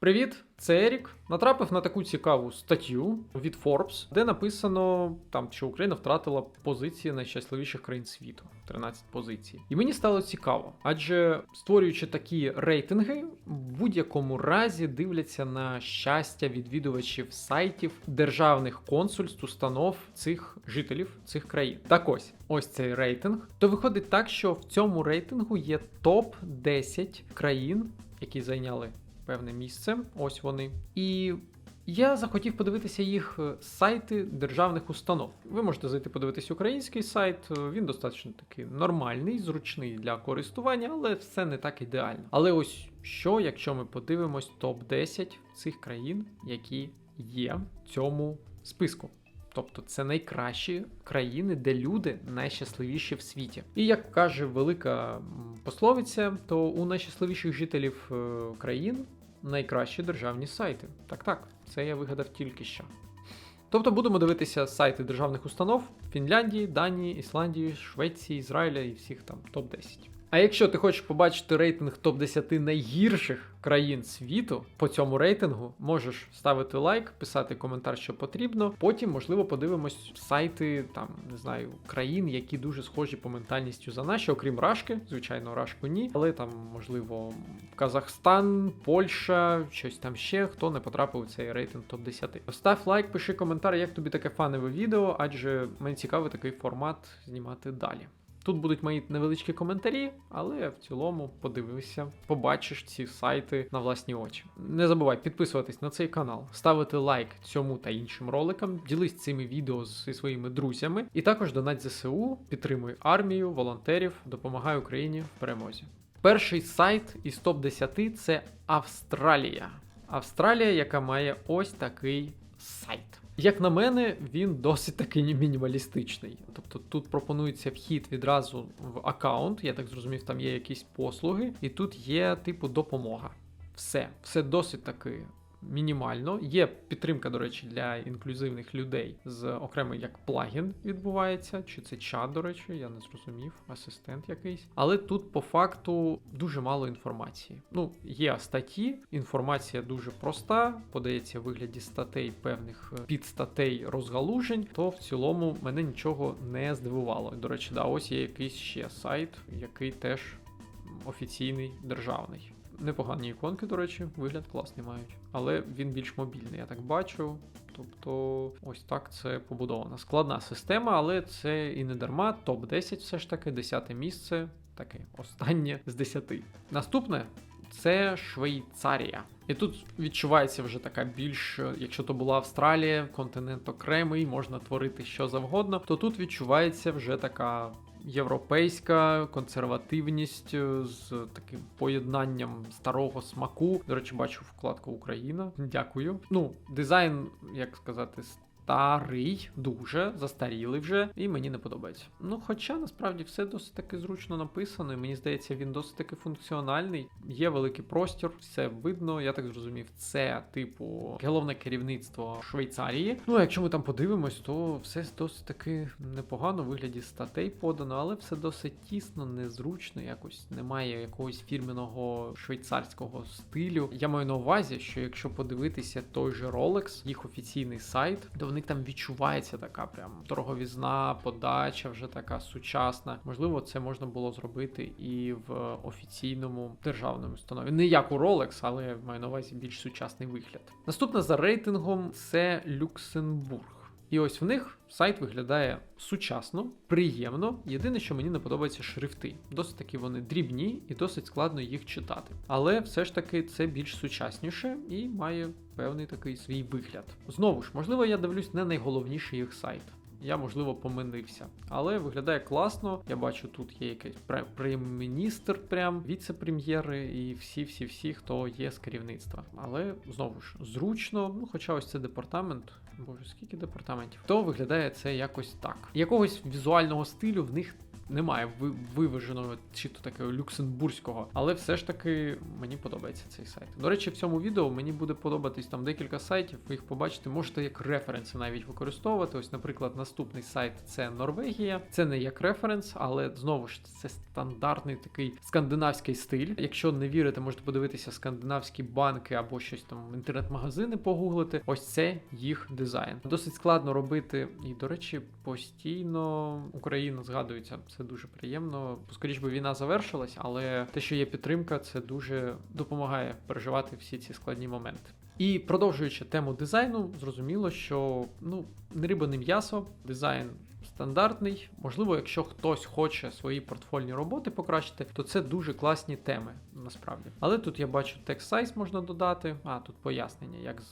Привіт, це Ерік. Натрапив на таку цікаву статтю від Forbes, де написано там, що Україна втратила позиції найщасливіших країн світу 13 позицій. І мені стало цікаво, адже створюючи такі рейтинги, в будь-якому разі дивляться на щастя відвідувачів сайтів державних консульств, установ цих жителів цих країн. Так ось, ось цей рейтинг. То виходить так, що в цьому рейтингу є топ 10 країн, які зайняли певне місце. Ось вони. І я захотів подивитися їх е, сайти державних установ. Ви можете зайти подивитися український сайт. е, Він достатньо такий нормальний, зручний для користування, але все не так ідеально. Але ось що, якщо ми подивимось топ 10 цих країн, які є в цьому списку. Тобто це найкращі країни, де люди найщасливіші в світі. І як каже велика пословиця, то у найщасливіших жителів е, країн найкращі державні сайти. Так, так, це я вигадав тільки що. Тобто будемо дивитися сайти державних установ Фінляндії, Данії, Ісландії, Швеції, Ізраїля і всіх там топ-10. А якщо ти хочеш побачити рейтинг топ-10 найгірших країн світу по цьому рейтингу, можеш ставити лайк, писати коментар, що потрібно. Потім, можливо, подивимось сайти там, не знаю, країн, які дуже схожі по ментальністю за наші, окрім Рашки, звичайно, Рашку ні, але там, можливо, Казахстан, Польща, щось там ще, хто не потрапив у цей рейтинг топ-10. Став лайк, пиши коментар, як тобі таке фанове відео, адже мені цікавий такий формат знімати далі. Тут будуть мої невеличкі коментарі, але в цілому подивися, побачиш ці сайти на власні очі. Не забувай підписуватись на цей канал, ставити лайк цьому та іншим роликам, ділись цими відео зі своїми друзями, і також донать ЗСУ, підтримуй армію, волонтерів, допомагай Україні в перемозі. Перший сайт із топ 10 це Австралія. Австралія, яка має ось такий сайт. Як на мене, він досить таки мінімалістичний. Тобто тут пропонується вхід відразу в аккаунт, я так зрозумів, там є якісь послуги, і тут є типу допомога. Все, все досить таки мінімально. Є підтримка, до речі, для інклюзивних людей з окремо як плагін відбувається, чи це чат, до речі, я не зрозумів, асистент якийсь. Але тут по факту дуже мало інформації. Ну, є статті, інформація дуже проста, подається в вигляді статей певних е, підстатей розгалужень, то в цілому мене нічого не здивувало. До речі, да, ось є якийсь ще сайт, який теж офіційний державний. Непогані іконки, до речі, вигляд класний мають, але він більш мобільний, я так бачу. Тобто, ось так це побудована. Складна система, але це і не дарма. Топ-10 все ж таки, 10 місце, таке останнє з 10. Наступне це Швейцарія. І тут відчувається вже така більш, якщо то була Австралія, континент окремий, можна творити що завгодно, то тут відчувається вже така європейська консервативність е, з таким поєднанням старого смаку. До речі, бачу вкладку Україна. Дякую. Ну, дизайн, як сказати, старий, дуже застарілий вже, і мені не подобається. Ну, хоча насправді все досить таки зручно написано, і мені здається, він досить таки функціональний. Є великий простір, все видно. Я так зрозумів, це типу головне керівництво Швейцарії. Ну, а якщо ми там подивимось, то все досить таки непогано в вигляді статей подано, але все досить тісно, незручно, якось немає якогось фірменного швейцарського стилю. Я маю на увазі, що якщо подивитися той же Rolex, їх офіційний сайт, то них там відчувається така прям торговізна подача, вже така сучасна. Можливо, це можна було зробити і в офіційному державному установі. Не як у Rolex, але маю на увазі більш сучасний вигляд. Наступне за рейтингом це Люксембург. І ось в них сайт виглядає сучасно, приємно. Єдине, що мені не подобається шрифти. Досить таки вони дрібні і досить складно їх читати. Але все ж таки це більш сучасніше і має певний такий свій вигляд. Знову ж, можливо, я дивлюсь не найголовніший їх сайт. Я, можливо, помилився. Але виглядає класно. Я бачу, тут є якийсь пре- прем'єр-міністр, прям віце-прем'єри і всі-всі-всі, хто є з керівництва. Але знову ж зручно, ну хоча ось це департамент. Боже, скільки департаментів, то виглядає це якось так. Якогось візуального стилю в них немає ви- виваженого чи то такого люксембурзького, але все ж таки мені подобається цей сайт. До речі, в цьому відео мені буде подобатись там декілька сайтів. Ви їх побачите, можете як референси навіть використовувати. Ось, наприклад, наступний сайт це Норвегія. Це не як референс, але знову ж це стандартний такий скандинавський стиль. Якщо не вірите, можете подивитися скандинавські банки або щось там інтернет-магазини погуглити. Ось це їх дизайн. Досить складно робити. І, до речі, постійно Україна згадується. Це дуже приємно. Скоріш би війна завершилась, але те, що є підтримка, це дуже допомагає переживати всі ці складні моменти. І продовжуючи тему дизайну, зрозуміло, що ну не риба, не м'ясо, дизайн стандартний. Можливо, якщо хтось хоче свої портфольні роботи покращити, то це дуже класні теми насправді. Але тут я бачу текст сайз можна додати. А тут пояснення, як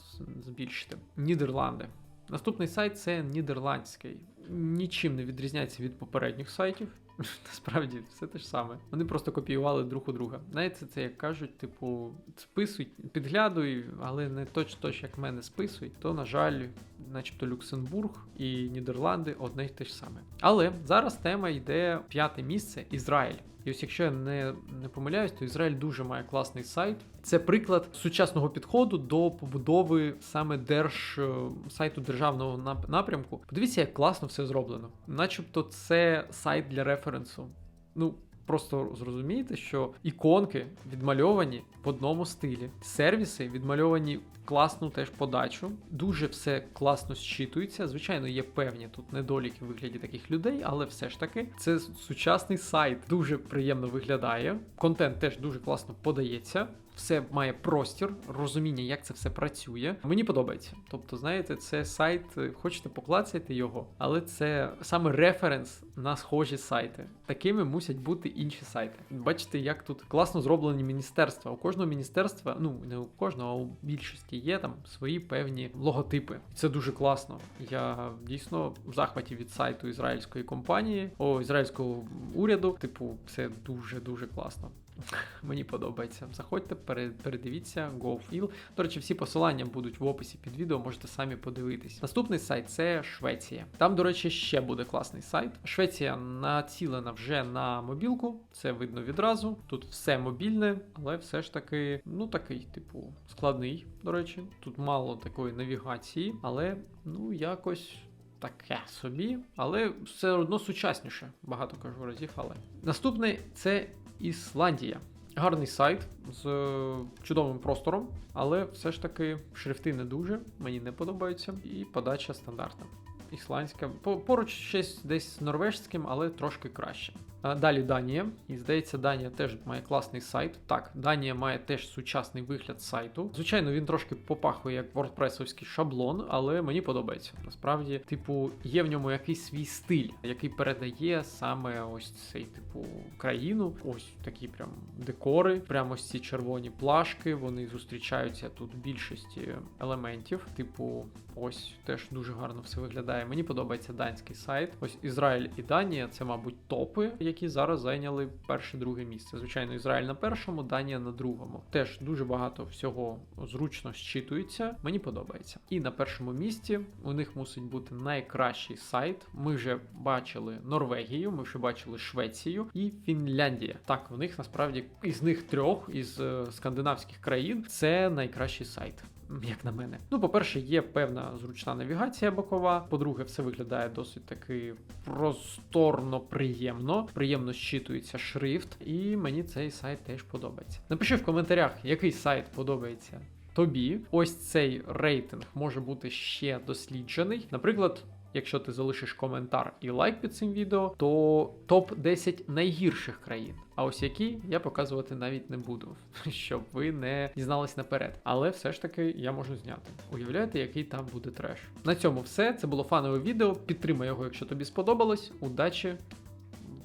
збільшити. Нідерланди. Наступний сайт це нідерландський. Нічим не відрізняється від попередніх сайтів. Насправді все те ж саме. Вони просто копіювали друг у друга. Знаєте, це як кажуть, типу, списуй, підглядуй, але не точно як мене списуй, то, на жаль, начебто Люксембург і Нідерланди одне й те ж саме. Але зараз тема йде п'яте місце Ізраїль. І ось якщо я не, не помиляюсь, то Ізраїль дуже має класний сайт. Це приклад сучасного підходу до побудови саме держ е, сайту державного нап- напрямку. Подивіться, як класно все зроблено. Начебто, це сайт для референсу. Ну. Просто зрозумієте, що іконки відмальовані в одному стилі, сервіси відмальовані класну теж подачу. Дуже все класно зчитується. Звичайно, є певні тут недоліки в вигляді таких людей, але все ж таки це сучасний сайт, дуже приємно виглядає. Контент теж дуже класно подається. Все має простір, розуміння, як це все працює. Мені подобається. Тобто, знаєте, це сайт, е, хочете поклацайте його, але це саме референс на схожі сайти. Такими мусять бути інші сайти. Бачите, як тут класно зроблені міністерства. У кожного міністерства, ну не у кожного, а у більшості є там свої певні логотипи. Це дуже класно. Я дійсно в захваті від сайту ізраїльської компанії, о ізраїльського уряду. Типу, це дуже дуже класно. Мені подобається. Заходьте, передивіться GoFil. До речі, всі посилання будуть в описі під відео, можете самі подивитись. Наступний сайт це Швеція. Там, до речі, ще буде класний сайт. Швеція націлена вже на мобілку, це видно відразу. Тут все мобільне, але все ж таки, ну такий, типу, складний, до речі. Тут мало такої навігації, але ну якось. Таке собі, але все одно сучасніше. Багато кажу разів, але. Наступний це Ісландія. Гарний сайт з е, чудовим простором, але все ж таки шрифти не дуже, мені не подобаються, і подача стандартна. Ісландська. Поруч щось десь з норвежським, але трошки краще. Далі Данія. І здається, Данія теж має класний сайт. Так, Данія має теж сучасний вигляд сайту. Звичайно, він трошки попахує як WordPress-овський шаблон, але мені подобається. Насправді, типу, є в ньому якийсь свій стиль, який передає саме ось цей типу країну. Ось такі прям декори, прямо ось ці червоні плашки. Вони зустрічаються тут в більшості елементів. Типу, ось теж дуже гарно все виглядає. Мені подобається данський сайт. Ось Ізраїль і Данія це, мабуть, топи, які зараз зайняли перше-друге місце. Звичайно, Ізраїль на першому, Данія на другому. Теж дуже багато всього зручно щитується. Мені подобається. І на першому місці у них мусить бути найкращий сайт. Ми вже бачили Норвегію, ми вже бачили Швецію і Фінляндія. Так, в них насправді із них трьох із е, скандинавських країн це найкращий сайт. Як на мене, ну по-перше, є певна зручна навігація бокова. По-друге, все виглядає досить таки просторно, приємно. Приємно щитується шрифт, і мені цей сайт теж подобається. Напиши в коментарях, який сайт подобається тобі. Ось цей рейтинг може бути ще досліджений. Наприклад. Якщо ти залишиш коментар і лайк під цим відео, то топ 10 найгірших країн. А ось які я показувати навіть не буду, щоб ви не дізнались наперед. Але все ж таки я можу зняти. Уявляєте, який там буде треш. На цьому все. Це було фанове відео. Підтримай його, якщо тобі сподобалось. Удачі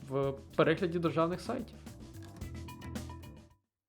в перегляді державних сайтів.